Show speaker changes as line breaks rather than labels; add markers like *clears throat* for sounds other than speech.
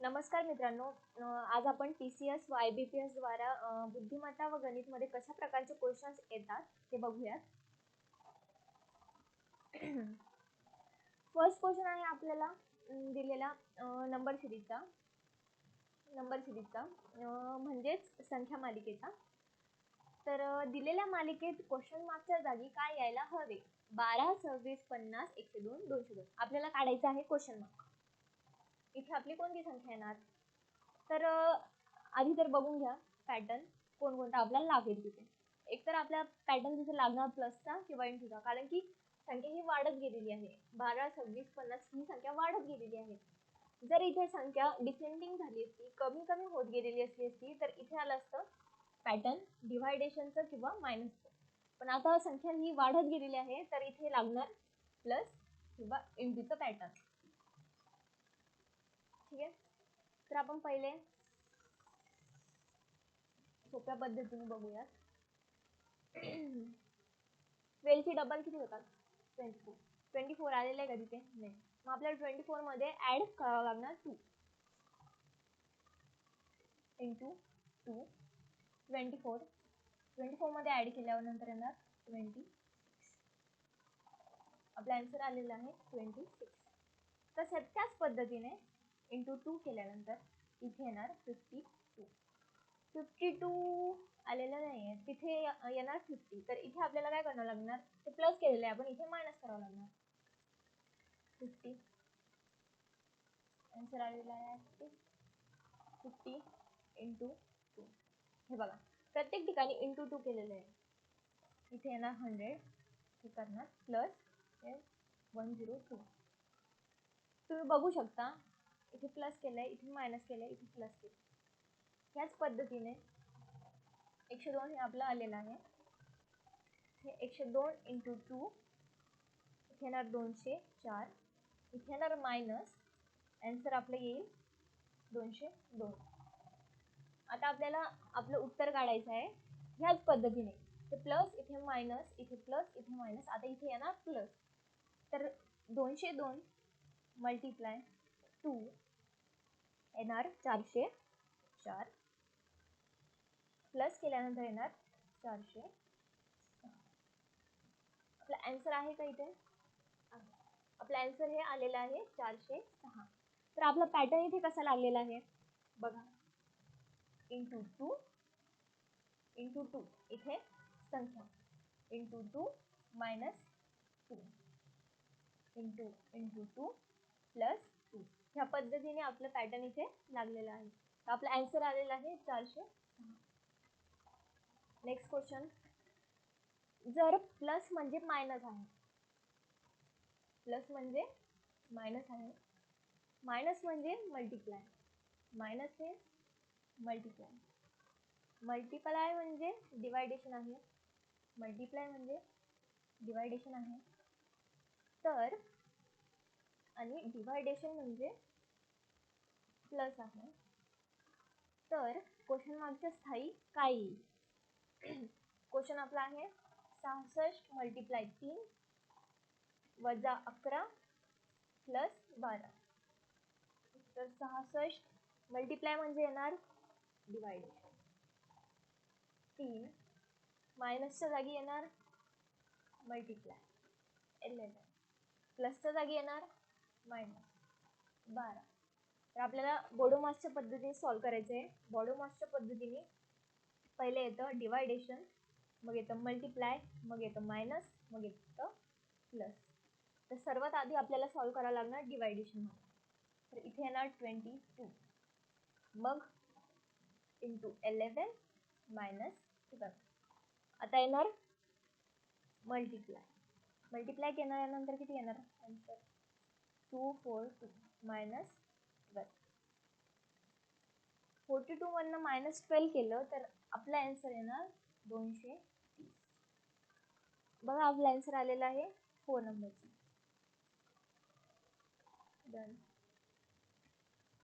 नमस्कार मित्रांनो. आज आपण टी सी एस व आय बी पी एस द्वारा बुद्धिमत्ता व गणितमध्ये कशा प्रकारचे क्वेश्चन्स येतात ते बघूयात. फर्स्ट क्वेश्चन आहे आपल्याला दिलेला नंबर सिरीजचा नंबर सिरीजचा म्हणजेच संख्या मालिकेचा. तर दिलेल्या मालिकेत क्वेश्चन मागच्या जागी काय यायला हवे? बारा सव्वीस पन्नास एकशे दोन दोनशे दोन. आपल्याला काढायचं आहे क्वेश्चन मार्क इथे आपली कोणती संख्या येणार? तर आधी तर बघून घ्या पॅटर्न कोणकोणता आपल्याला लागेल तिथे. एक तर आपल्या पॅटर्न तिथे लागणार प्लसचा किंवा इंटूचा कारण की संख्या ही वाढत गेलेली आहे. बारा सव्वीस पन्नास ही संख्या वाढत गेलेली आहे. जर इथे संख्या डिसेंडिंग झाली असती कमी कमी होत गेलेली असली असती तर इथे आलं असतं पॅटर्न डिव्हायडेशनचं किंवा मायनसचं पण आता संख्या ही वाढत गेलेली आहे तर इथे लागणार प्लस किंवा इंटूचं पॅटर्न ठीक आहे? तर आपण पहिले सोप्या पद्धतीने बघूयात. *clears throat* ट्वेल्थची डबल किती होतात? ट्वेंटी फोर ट्वेंटी फोर आलेलं आहे का तिथे? नाही. मग आपल्याला ट्वेंटी फोरमध्ये ॲड करावं लागणार two into two twenty four twenty फोरमध्ये ॲड केल्यावर नंतर येणार ट्वेंटी आपला आन्सर आलेला आहे ट्वेंटी सिक्स तसं त्याच पद्धतीने इंटू टू केल्यानंतर इथे येणार फिफ्टी टू फिफ्टी टू आलेलं नाही आहे तिथे येणार फिफ्टी तर इथे आपल्याला काय करावं लागणार? ते प्लस केलेलं आहे. आपण इथे मायनस करावं लागणार. फिफ्टी आन्सर आलेला आहे फिफ्टी इंटू टू हे बघा. प्रत्येक ठिकाणी इंटू टू केलेलं आहे. इथे येणार हंड्रेड हे करणार प्लस वन झिरो टू तुम्ही बघू शकता इथे प्लस केलं आहे इथे मायनस केलं आहे इथे प्लस केलं ह्याच पद्धतीने एकशे दोन हे आपलं आलेलं आहे. हे एकशे दोन इंटू टू इथे येणार दोनशे चार इथे येणार मायनस ॲन्सर आपलं येईल दोनशे दोन. आता आपल्याला आपलं उत्तर काढायचं आहे. ह्याच पद्धतीने. ते प्लस इथे मायनस इथे प्लस इथे मायनस आता इथे येणार प्लस तर दोनशे दोन मल्टिप्लाय टू. येणार चारशे चार. प्लस केल्यानंतर येणार चारशे आपला ॲन्सर आहे का इथे? आपला ॲन्सर हे आलेलं आहे चारशे सहा. तर आपला पॅटर्न इथे कसा लागलेला आहे? बघा. इंटू टू इंटू टू इथे संख्या. Into two minus two into into two plus ह्या पद्धतीने आपलं पॅटर्न इथे लागलेलं आहे. तर आपला ॲन्सर आलेला आहे चारशे नेक्स्ट क्वेश्चन जर प्लस म्हणजे मायनस आहे. प्लस म्हणजे मायनस आहे. मायनस म्हणजे मल्टिप्लाय मायनस हे मल्टिप्लाय मल्टिप्लाय म्हणजे डिवायडेशन आहे. मल्टिप्लाय म्हणजे डिवायडेशन आहे. तर आणि डिवायडेशन म्हणजे प्लस आहे. तर क्वेश्चन मागच्या स्थायी काय येईल? *clears throat* क्वेश्चन आपला आहे सहासष्ट मल्टिप्लाय तीन वजा अकरा प्लस बारा. तर सहासष्ट मल्टिप्लाय म्हणजे येणार डिवायडेशन तीन मायनसच्या जागी येणार मल्टिप्लाय एलेवन प्लसच्या जागी येणार मायनस बारा. तर आपल्याला बोडोमासच्या पद्धतीने सॉल्व करायचं आहे. बॉडोमासच्या पद्धतीने पहिले येतं डिवायडेशन मग येतं मल्टिप्लाय मग येतं मायनस मग येतं प्लस तर सर्वात आधी आपल्याला सॉल्व करावं लागणार डिवायडेशन तर इथे येणार ट्वेंटी टू मग इंटू एलेवन मायनस ट्वेल्व आता येणार मल्टिप्लाय मल्टिप्लाय केल्यानंतर किती येणार? Answer two four two minus twelve forty two मधनं मायनस ट्वेल्व केलं तर आपला आन्सर येणार दोनशे तीस. बघा आपला आन्सर आलेला आहे फोर नंबरचा डन